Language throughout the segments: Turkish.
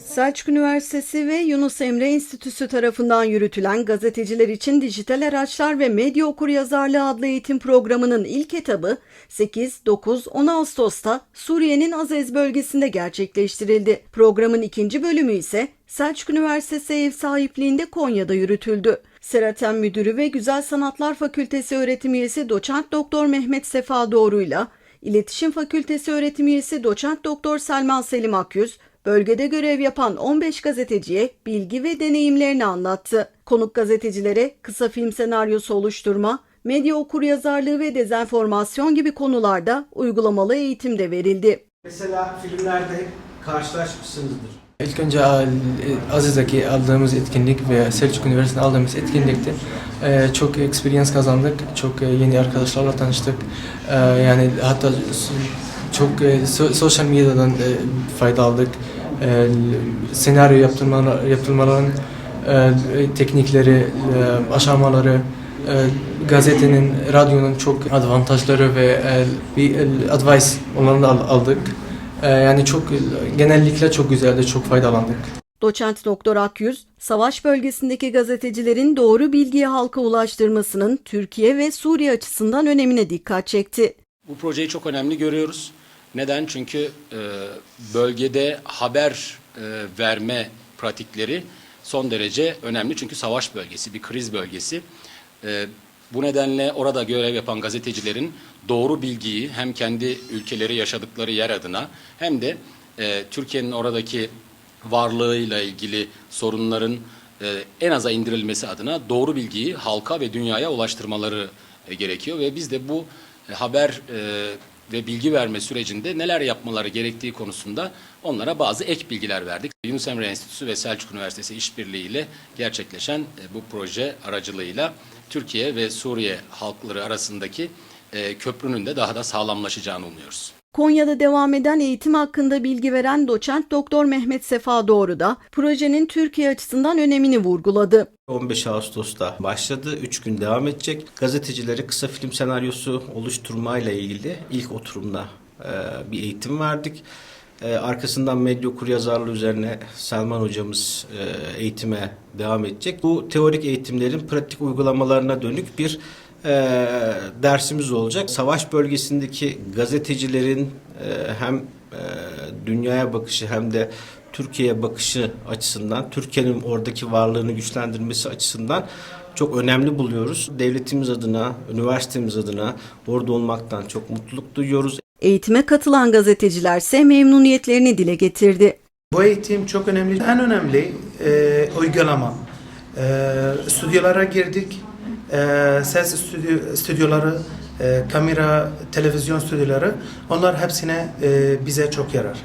Selçuk Üniversitesi ve Yunus Emre Enstitüsü tarafından yürütülen gazeteciler için dijital araçlar ve medya okuryazarlığı adlı eğitim programının ilk etabı 8, 9, 10 Ağustos'ta Suriye'nin Azez bölgesinde gerçekleştirildi. Programın ikinci bölümü ise Selçuk Üniversitesi ev sahipliğinde Konya'da yürütüldü. Seraten Müdürü ve Güzel Sanatlar Fakültesi öğretim üyesi doçent doktor Mehmet Sefa Doğru'yla İletişim Fakültesi öğretim üyesi Doçent Doktor Selman Selim Akyüz, bölgede görev yapan 15 gazeteciye bilgi ve deneyimlerini anlattı. Konuk gazetecilere kısa film senaryosu oluşturma, medya okuryazarlığı ve dezenformasyon gibi konularda uygulamalı eğitim de verildi. Mesela filmlerde karşılaşmışsınızdır. İlk önce Aziz'deki aldığımız etkinlik ve Selçuk Üniversitesi'nde aldığımız etkinlikte e, çok experience kazandık. Çok e, yeni arkadaşlarla tanıştık. E, Yani hatta çok e, so- sosyal medyadan e, fayda aldık. E, Senaryo yaptırmalar, yaptırmaların teknikleri, aşamaları, gazetenin, radyonun çok avantajları ve bir advice onları da al- aldık. E, Yani çok genellikle çok güzeldi, çok faydalandık. Doçent Doktor Akyüz, savaş bölgesindeki gazetecilerin doğru bilgiyi halka ulaştırmasının Türkiye ve Suriye açısından önemine dikkat çekti. Bu projeyi çok önemli görüyoruz. Neden? Çünkü e, bölgede haber e, verme pratikleri son derece önemli. Çünkü savaş bölgesi, bir kriz bölgesi. E, bu nedenle orada görev yapan gazetecilerin doğru bilgiyi hem kendi ülkeleri yaşadıkları yer adına hem de e, Türkiye'nin oradaki varlığıyla ilgili sorunların e, en aza indirilmesi adına doğru bilgiyi halka ve dünyaya ulaştırmaları e, gerekiyor. Ve biz de bu e, haber e, ve bilgi verme sürecinde neler yapmaları gerektiği konusunda onlara bazı ek bilgiler verdik. Yunus Emre Enstitüsü ve Selçuk Üniversitesi işbirliğiyle gerçekleşen e, bu proje aracılığıyla Türkiye ve Suriye halkları arasındaki e, köprünün de daha da sağlamlaşacağını umuyoruz. Konya'da devam eden eğitim hakkında bilgi veren doçent doktor Mehmet Sefa Doğru da projenin Türkiye açısından önemini vurguladı. 15 Ağustos'ta başladı. 3 gün devam edecek. Gazetecilere kısa film senaryosu oluşturmayla ilgili ilk oturumda e, bir eğitim verdik. E, arkasından medya okuryazarlığı üzerine Selman hocamız e, eğitime devam edecek. Bu teorik eğitimlerin pratik uygulamalarına dönük bir e, dersimiz olacak. Savaş bölgesindeki gazetecilerin e, hem e, dünyaya bakışı hem de Türkiye'ye bakışı açısından, Türkiye'nin oradaki varlığını güçlendirmesi açısından çok önemli buluyoruz. Devletimiz adına, üniversitemiz adına orada olmaktan çok mutluluk duyuyoruz. Eğitime katılan gazetecilerse memnuniyetlerini dile getirdi. Bu eğitim çok önemli. En önemli e, uygulama. E, stüdyolara girdik e, ses stüdyo, stüdyoları, e, kamera, televizyon stüdyoları onlar hepsine e, bize çok yarar.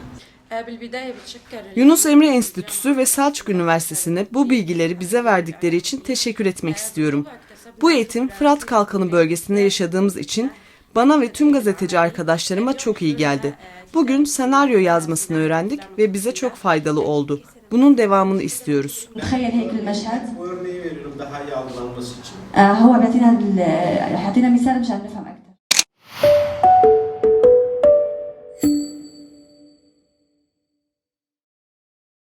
Yunus Emre Enstitüsü ve Selçuk Üniversitesi'ne bu bilgileri bize verdikleri için teşekkür etmek istiyorum. Bu eğitim Fırat Kalkanı bölgesinde yaşadığımız için bana ve tüm gazeteci arkadaşlarıma çok iyi geldi. Bugün senaryo yazmasını öğrendik ve bize çok faydalı oldu. Bunun devamını istiyoruz. Örneği veriyorum daha iyi algılanması için.